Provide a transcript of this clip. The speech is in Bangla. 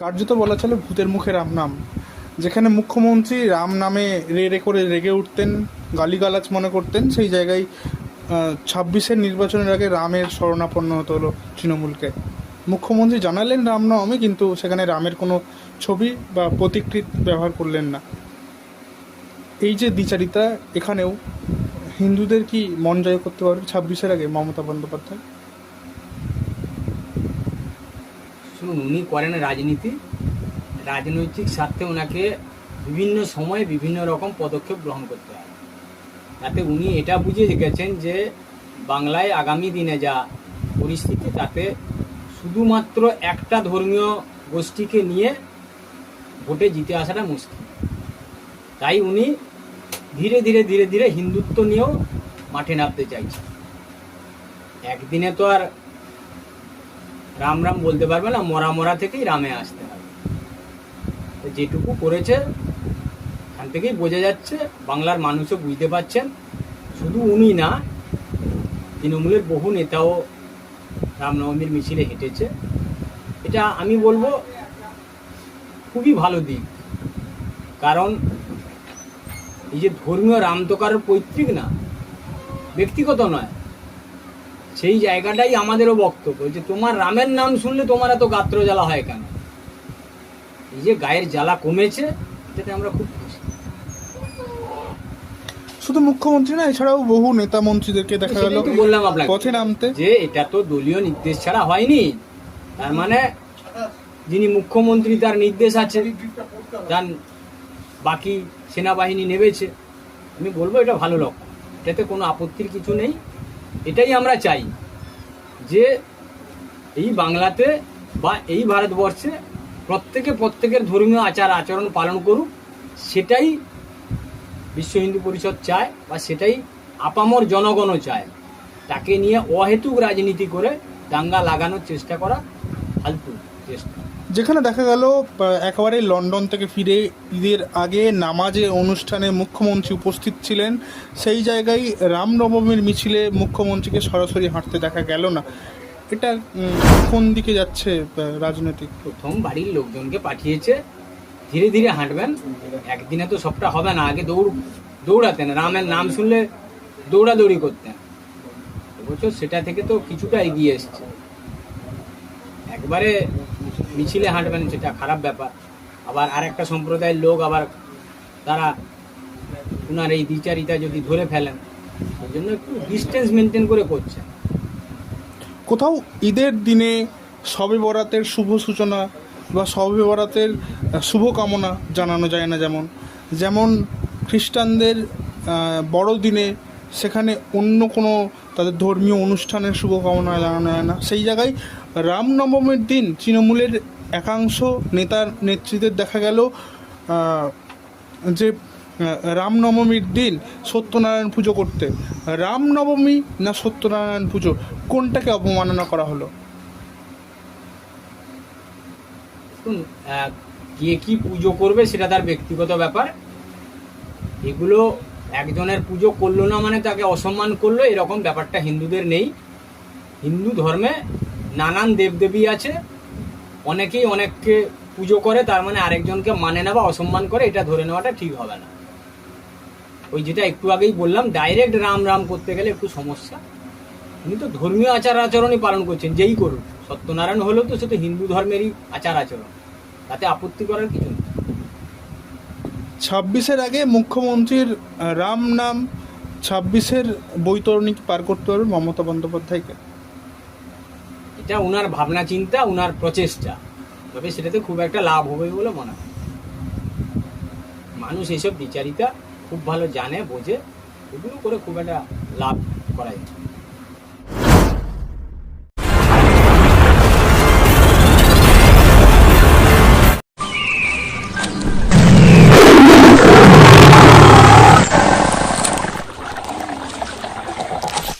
কার্যত বলা চলে ভূতের মুখে রাম নাম, যেখানে মুখ্যমন্ত্রী রাম নামে রে রে করে রেগে উঠতেন, গালিগালাজ মনে করতেন, সেই জায়গায় ছাব্বিশের নির্বাচনের আগে রামের শরণাপন্ন হতে হলো তৃণমূলকে। মুখ্যমন্ত্রী জানালেন রামনবমী, কিন্তু সেখানে রামের কোনো ছবি বা প্রতিকৃত ব্যবহার করলেন না। এই যে দ্বিচারিতা, এখানেও হিন্দুদের কি মন জয় করতে পারবে? ছাব্বিশের আগে মমতা বন্দ্যোপাধ্যায়? শুনুন উনি করেন রাজনীতি, রাজনৈতিক স্বার্থে ওনাকে বিভিন্ন সময়ে বিভিন্ন রকম পদক্ষেপ গ্রহণ করতে হয়। তাতে উনি এটা বুঝে গেছেন যে বাংলায় আগামী দিনে যা পরিস্থিতি, তাতে শুধুমাত্র একটা ধর্মীয় গোষ্ঠীকে নিয়ে ভোটে জিতে আসাটা মুশকিল। তাই উনি ধীরে ধীরে ধীরে ধীরে হিন্দুত্ব নিয়েও মাঠে নামতে চাইছেন। একদিনে তো আর রাম রাম বলতে পারবে না, মরা মরা থেকেই রামে আসতে হবে। যেটুকু করেছে, এখান থেকেই বোঝা যাচ্ছে, বাংলার মানুষও বুঝতে পারছেন। শুধু উনি না, তৃণমূলের বহু নেতাও রামনবমীর মিছিলে হেঁটেছে। এটা আমি বলব, খুবই ভালো দিক। কারণ, এই যে ধর্মীয় রাম তো কারোর পৈতৃক না, ব্যক্তিগত নয়। সেই জায়গাটাই আমাদেরও বক্তব্য। যে তোমার রামের নাম শুনলে তোমার এত গাত্র জ্বালা হয় কেন? এই যে গায়ের জ্বালা কমেছে এটাতে আমরা খুব খুশি। শুধু মুখ্যমন্ত্রী না এছাড়াও বহু নেতা মন্ত্রীদেরকে দেখা গেল বললাম আপনাকে। পথে নামতে। যে এটা তো দলীয় নির্দেশ ছাড়া হয়নি। তার মানে যিনি মুখ্যমন্ত্রী তার নির্দেশ আছে। যান বাকি সেনাবাহিনী নেমেছে আমি বলব এটা ভালো লক্ষ্য এটাতে কোনো আপত্তির কিছু নেই। এটাই আমরা চাই যে এই বাংলাতে বা এই ভারতবর্ষে প্রত্যেকে প্রত্যেকের ধর্মীয় আচার আচরণ পালন করুক, সেটাই বিশ্ব হিন্দু পরিষদ চায় বা সেটাই আপামর জনগণও চায়। তাকে নিয়ে অহেতুক রাজনীতি করে দাঙ্গা লাগানোর চেষ্টা করা ফালতু চেষ্টা। যেখানে দেখা গেল একেবারে লন্ডন থেকে ফিরে ঈদের আগে নামাজে অনুষ্ঠানে মুখ্যমন্ত্রী উপস্থিত ছিলেন। সেই জায়গায় রামনবমীর মিছিলে মুখ্যমন্ত্রীকে সরাসরি হাঁটতে দেখা গেল না। এটা কোন দিকে যাচ্ছে রাজনৈতিক? প্রথম বাড়ির লোকজনকে পাঠিয়েছে। ধীরে ধীরে হাঁটবেন। একদিনে তো সবটা হবে না। আগে দৌড়, দৌড়াতেন। রামের নাম শুনলে দৌড়াদৌড়ি করতেন। এবছর সেটা থেকে তো কিছুটা এগিয়ে এসছে। একবারে মিছিলে হাঁটবেন সেটা খারাপ ব্যাপার। আবার আরেকটা সম্প্রদায়ের লোক আবার তারা ওনার এই দ্বিচারিতা যদি ধরে ফেলেন ওই জন্য একটু ডিস্টেন্স মেনটেন করে করছেন কোথাও ঈদের দিনে সবে বরাতের শুভ সূচনা বা শবে বরাতের শুভকামনা জানানো যায় না যেমন। যেমন খ্রিস্টানদের বড়দিনে সেখানে অন্য কোনো তাদের ধর্মীয় অনুষ্ঠানের শুভকামনা জানানো যায় না। সেই জায়গায় রামনবমীর দিন তৃণমূলের একাংশ নেতার নেতৃত্বের দেখা গেল যে রামনবমীর দিন সত্যনারায়ণ পুজো করতে। রামনবমী না সত্যনারায়ণ পুজো, কোনটাকে অবমাননা করা হলো? কে কি পুজো করবে সেটা তার ব্যক্তিগত ব্যাপার। এগুলো একজনের পুজো করল না মানে তাকে অসম্মান করল, এরকম ব্যাপারটা হিন্দুদের নেই। হিন্দু ধর্মে নানান দেবদেবী আছে, অনেকেই অনেককে পুজো করে, তার মানে আরেকজনকে মানে না বা অসম্মান করে, এটা ধরে নেওয়াটা ঠিক হবে না। ওই যেটা একটু আগেই বললাম, ডাইরেক্ট রাম রাম করতে গেলে একটু সমস্যা। উনি তো ধর্মীয় আচার আচরণই পালন করছেন, যেই করুন সত্যনারায়ণ হলেও তো সে তো হিন্দু ধর্মেরই আচার আচরণ, তাতে আপত্তি করার কিছু ছাব্বিশের আগে মুখ্যমন্ত্রীর রাম নাম ছাব্বিশের বৈতরণী পার করতে পারবে মমতা বন্দ্যোপাধ্যায়কে? এটা ওনার ভাবনা চিন্তা ওনার প্রচেষ্টা। তবে সেটাতে খুব একটা লাভ হবে বলে মনে হয়। মানুষ এসব বিচারিতা খুব ভালো জানে, বোঝে, এগুলো করে খুব একটা লাভ করা যায়।